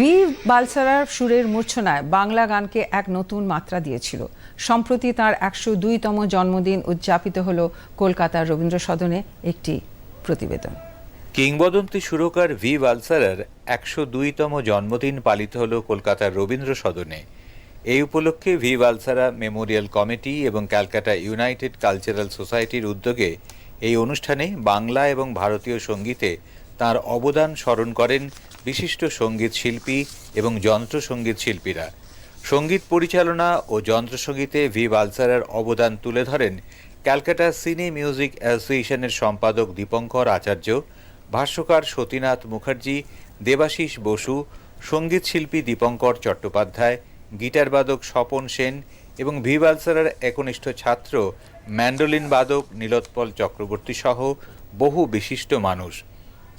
V বালসারার সুরের মূর্ছনায় বাংলা গানকে এক নতুন মাত্রা দিয়েছিল। সম্প্রতি তার একশো দুইতম জন্মদিন উদযাপিত হল কলকাতার রবীন্দ্র সদনে একটি প্রতিবেদন। কিংবদন্তি সুরকার ভি বালসারার একশো দুইতম জন্মদিন পালিত হল কলকাতার রবীন্দ্র সদনে এই উপলক্ষে ভি বালসারা মেমোরিয়াল কমিটি এবং ক্যালকাটা ইউনাইটেড কালচারাল সোসাইটির উদ্যোগে এই অনুষ্ঠানে বাংলা এবং ভারতীয় সঙ্গীতে তার অবদান স্মরণ করেন বিশিষ্ট সংগীত শিল্পী এবং যন্ত্রসঙ্গীত শিল্পীরা। সংগীত পরিচালনা ও যন্ত্রসঙ্গীতে ভি বালসারার অবদান তুলে ধরেন ক্যালকাটা সিনে মিউজিক অ্যাসোসিয়েশনের সম্পাদক দীপঙ্কর আচার্য, ভাষ্যকার সতীনাথ মুখার্জি, দেবাশিস বসু, সংগীত শিল্পী দীপঙ্কর চট্টোপাধ্যায় গিটারবাদক স্বপন সেন এবং ভি বালসারার একনিষ্ঠ ছাত্র ম্যান্ডোলিন বাদক নীলোৎপল চক্রবর্তী সহ বহু বিশিষ্ট মানুষ।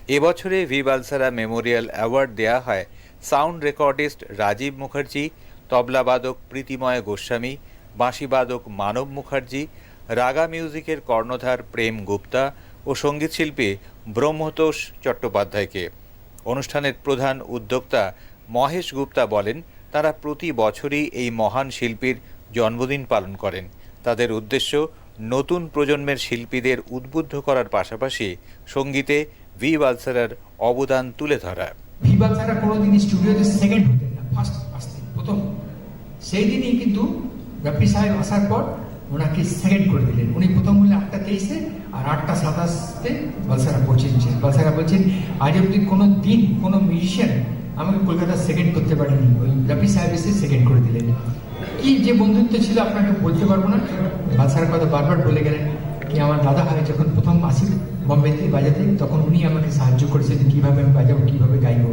এবছরে ভি বালসারা মেমোরিয়াল অ্যাওয়ার্ড দেয়া হয় সাউন্ড রেকর্ডিস্ট রাজীব মুখার্জি তবলাবাদক প্রীতিময় গোস্বামী বাঁশিবাদক মানব মুখার্জি, রাগা মিউজিকের কর্ণধার প্রেম গুপ্তা ও সঙ্গীতশিল্পী ব্রহ্মতোষ চট্টোপাধ্যায়কে। অনুষ্ঠানের প্রধান উদ্যোক্তা মহেশ গুপ্তা বলেন, তারা প্রতি বছরই এই মহান শিল্পীর জন্মদিন পালন করেন। তাদের উদ্দেশ্য নতুন প্রজন্মের শিল্পীদের উদ্বুদ্ধ করার পাশাপাশি সঙ্গীতে ভি বালসারার অবদান তুলে ধরা। ভিবাল ছাড়া কোনোদিন স্টুডিওতে সেকেন্ড হতেন না ফার্স্ট আসতেন প্রথম। সেই দিনই কিন্তু রফি সাহেব আসার পর ওনাকে সেকেন্ড করে দিলেন। উনি প্রথম হলে আটটা তেইশে আর আটটা সাতাশতে বালসারা পৌঁছেছেন। বালসারা বলছেন, আজ অব্দি কোনো দিন কোনো মিউজিশিয়ান আমাকে কলকাতা সেকেন্ড করতে পারেনি। ওই রফি সাহেব এসে সেকেন্ড করে দিলেন। কি যে বন্ধুত্ব ছিল, আপনাকে বলতে পারব না। ভাষার কথা বারবার বলে গেলেন কি, আমার দাদা হয় যখন প্রথম আসি বম্বেতে বাজাতে, তখন উনি আমাকে সাহায্য করেছেন কীভাবে আমি বাজাবো, কীভাবে গাইবো।